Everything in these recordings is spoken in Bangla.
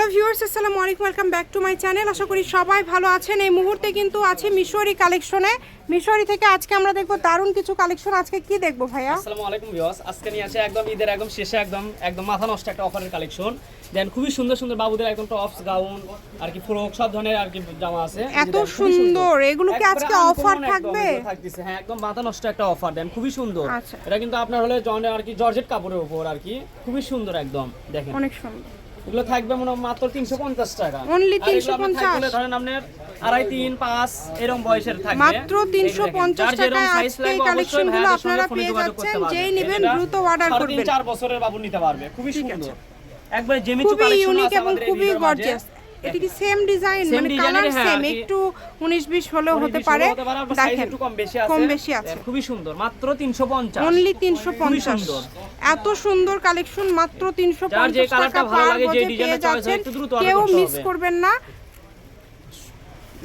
হ্যালো ভিউয়ার্স আসসালামু আলাইকুম welcome back to my channel. আশা করি সবাই ভালো আছেন। এই মুহূর্তে কিন্তু আছে মিশরি কালেকশনে। মিশরি থেকে আজকে আমরা দেখব দারুণ কিছু কালেকশন। আজকে কি দেখব ভাইয়া? আসসালামু আলাইকুম ভিউয়ার্স আজকে নিয়ে আসে একদম ঈদের একদম শেষে একদম একদম মাথা নষ্ট একটা অফারের কালেকশন। দেন খুবই সুন্দর সুন্দর বাবুদের একদম টপস গাউন আর কি ফ্রক সব ধরনের আর কি জামা আছে। এত সুন্দর, এগুলো কি আজকে একদম থাকবে? থাকতেছে। হ্যাঁ একদম মাথা নষ্ট একটা অফার দেন খুবই সুন্দর। আচ্ছা। এটা কিন্তু আপনার হলে জন আর কি জর্জেট কাপড়ের উপর আর কি। খুবই সুন্দর একদম দেখেন। অনেক সুন্দর। এগুলো থাকবে মনে মাত্র তিনশো পঞ্চাশ টাকা। অনলি তিনশো এগুলো আপনার 350 থাকলে ধরেন আপনার আড়াই তিন পাঁচ এরকম বয়সের থাকবে। মাত্র তিনশো পঞ্চাশ দেখেন, 350 যার যেরকম টাকায় আজকে এই কালেকশনগুলো আপনারা পেয়ে যাচ্ছেন। যেই নেবেন দ্রুত অর্ডার করবেন। চার বছরের বাবু নিতে পারবে। খুবই সুন্দর। একবারে জেমিচু খুবই ইউনিক এবং খুবই গর্জিয়াস এটা কি সেম ডিজাইন মানে কালার হ্যাঁ, সেম একটু 19 20 হলেও হতে পারে। দেখেন একটু কম বেশি আছে। কম বেশি আছে। খুবই সুন্দর মাত্র 350 অনলি খুবই 350 এত সুন্দর কালেকশন মাত্র যার যে 350 কালারটা টাকা ভালো লাগে, যে ডিজাইনটা চয়েস একটু দ্রুত কেউ মিস করবেন না।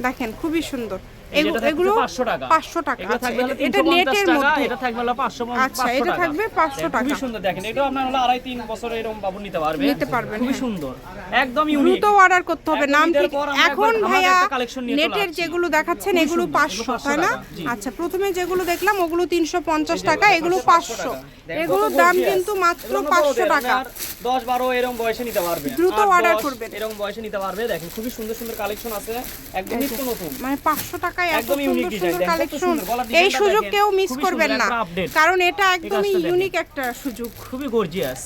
দেখেন খুবই সুন্দর। এগুলো 500 টাকা। 500 টাকা। এগুলো থাকবে এটা- এটা 350 নেটের মধ্যে। এটা থাকবে হলো 500 আচ্ছা, এটা থাকবে 500 দেখেন, খুবই সুন্দর দেখেন এটা আপনার হলো আড়াই তিন বছর এরকম বাবু নিতে পারবে নিতে পারবেন, খুবই। সুন্দর একদম ইউনিক দ্রুত অর্ডার করতে হবে। নাম ঠিক এখন ভাইয়া একটা collection নিয়ে চলে নেটের যেগুলো দেখাচ্ছেন এগুলো সুন্দর, পাঁচশো এগুলো তাই না? আচ্ছা প্রথমে যেগুলো দেখলাম ওগুলো তিনশো পঞ্চাশ টাকা এগুলো 500 পাঁচশো টাকা। এগুলোর দাম কিন্তু মাত্র এগুলো পাঁচশো বড়দের, টাকা। আপনার দশ বারো এরকম বয়সে নিতে পারবে। দ্রুত অর্ডার করবেন। এরকম বয়সে নিতে পারবে। দেখেন খুবই সুন্দর সুন্দর কালেকশন আছে। একদম নিত্য নতুন। মানে পাঁচশো টাকায় এত সুন্দর সুন্দর কালেকশন এই সুযোগ কেউ মিস করবেন না। কারণ এটা একদমই ইউনিক একটা সুযোগ। খুবই গর্জিয়াস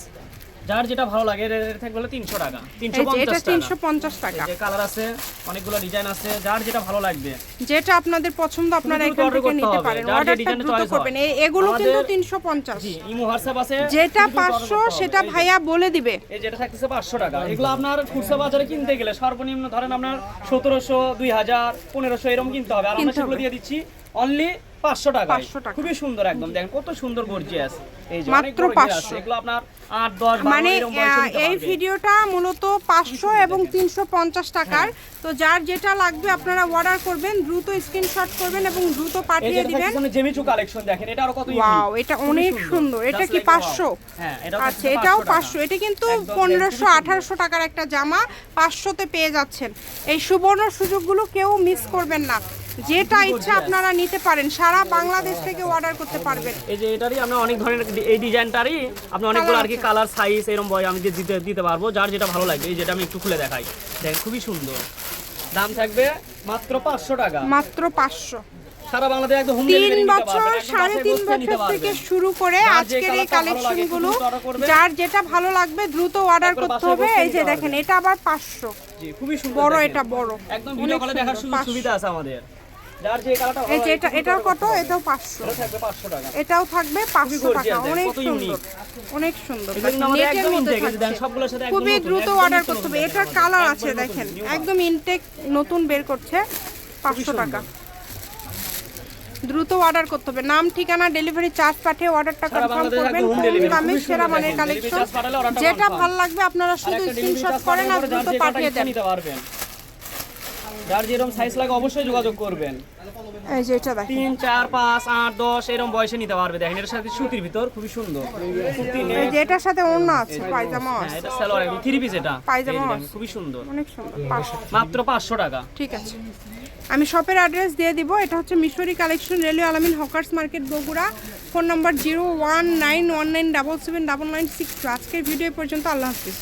যার যেটা ভালো লাগে এর থাকবে হলো তিনশো টাকা। তিনশো এটা তিনশো টাকা। পঞ্চাশ টাকা। কালার আছে অনেকগুলো ডিজাইন আছে যার যেটা ভালো লাগবে। যেটা আপনাদের পছন্দ আপনারা এখান থেকে নিতে পারেন। অর্ডারটা দ্রুত করবেন। এগুলো কিন্তু তিনশো পঞ্চাশ। জি ইমো হোয়াটসঅ্যাপ আছে যেটা পাঁচশো। সেটা ভাইয়া বলে দিবে। এই যেটা থাকতেছে পাঁচশো টাকা। এগুলো আপনার খুচরা বাজারে কিনতে গেলে সর্বনিম্ন ধরেন আপনার সতেরোশো দুই হাজার পনেরোশো এরকম কিনতে হবে। আর আমরা সেগুলো দিয়ে দিচ্ছি অনলি পাঁচশো টাকা 500 টাকা। খুবই সুন্দর একদম। দেখেন কত সুন্দর গর্জিয়াস। এই যে মাত্র অনেক 500 এগুলো আপনার মানে এই ভিডিওটা মূলত পাঁচশো এবং তিনশো পঞ্চাশ টাকার। হ্যাঁ। তো যার যেটা লাগবে আপনারা অর্ডার করবেন দ্রুত স্ক্রিনশট করবেন এবং দ্রুত পাঠিয়ে দিবেন। থাকতেছে জেমিচু কালেকশন দেখেন। এটা আরও কত ওয়াও এটা অনেক সুন্দর। এটা কি। পাঁচশো? হ্যাঁ আচ্ছা এটাও 500 পাঁচশো। এটা কিন্তু পনেরোশো আঠারোশো টাকার একটা জামা পাঁচশোতে পেয়ে যাচ্ছেন। এই সুবর্ণ সুযোগগুলো কেউ মিস করবেন না। যেটা ইচ্ছা আপনারা নিতে পারেন সারা বাংলাদেশ থেকে অর্ডার করতে পারবেন। এই যে এটারই আমরা অনেক ধরনের এই ডিজাইনটারই আপনি অনেকগুলো আর কি কালার সাইজ এরকম বয় আমি দিতে দিতে পারব যার যেটা ভালো লাগবে এই যেটা আমি একটু খুলে দেখাই। দেখেন খুবই সুন্দর। দাম থাকবে মাত্র পাঁচশো টাকা। মাত্র পাঁচশো। সারা বাংলাদেশ একদম হোম ডেলিভারি নিতে বছর পারবেন সাড়ে তিন বছর থেকে শুরু করে আজকের এই order করবেন। যার যেটা ভালো লাগবে দ্রুত অর্ডার করতে হবে। এই যে দেখেন এটা আবার পাঁচশো। জি খুবই সুন্দর বড় এটা বড়। একদম ভিডিও কলে দেখার সুযোগ সুবিধা আছে আমাদের। এই যে এটা এটাও কত? এটাও পাঁচশো। এটাও থাকবে পাঁচশো gorgeous টাকা। অনেক সুন্দর অনেক সুন্দর। খুবই দ্রুত অর্ডার করতে হবে। এটার কালার আছে দেখেন। একদম ইনটেক নতুন বের করছে। পাঁচশো টাকা। দ্রুত অর্ডার করতে হবে। নাম ঠিকানা ডেলিভারি চার্জ পাঠিয়ে অর্ডারটা কনফার্ম করবেন। দামে সেরা মানের কালেকশন যেটা ভালো লাগবে আপনারা শুধু স্ক্রিনশট করেন আর দ্রুত পাঠিয়ে দেন। যার যেরকম সাইজ লাগে অবশ্যই যোগাযোগ করবেন। এই যে এটা দেখেন। তিন চার পাঁচ আট দশ এরকম বয়সে নিতে পারবে। দেখেন এটার সাথে সুতির ভিতর খুবই সুন্দর। এই যে এটার সাথে ওড়না আছে পায়জামা হ্যাঁ আছে এটা সালোয়ার থ্রি পিস এটা। দেখেন, খুবই সুন্দর। অনেক সুন্দর মাত্র পাঁচশো টাকা। ঠিক আছে। আমি শপের অ্যাড্রেস দিয়ে দিব। এটা হচ্ছে Mishri collection railway Alamin hawkers market Bogura. Phone number zero one nine one nine double seven double nine six আজকের ভিডিও পর্যন্ত আল্লাহ হাফিজ।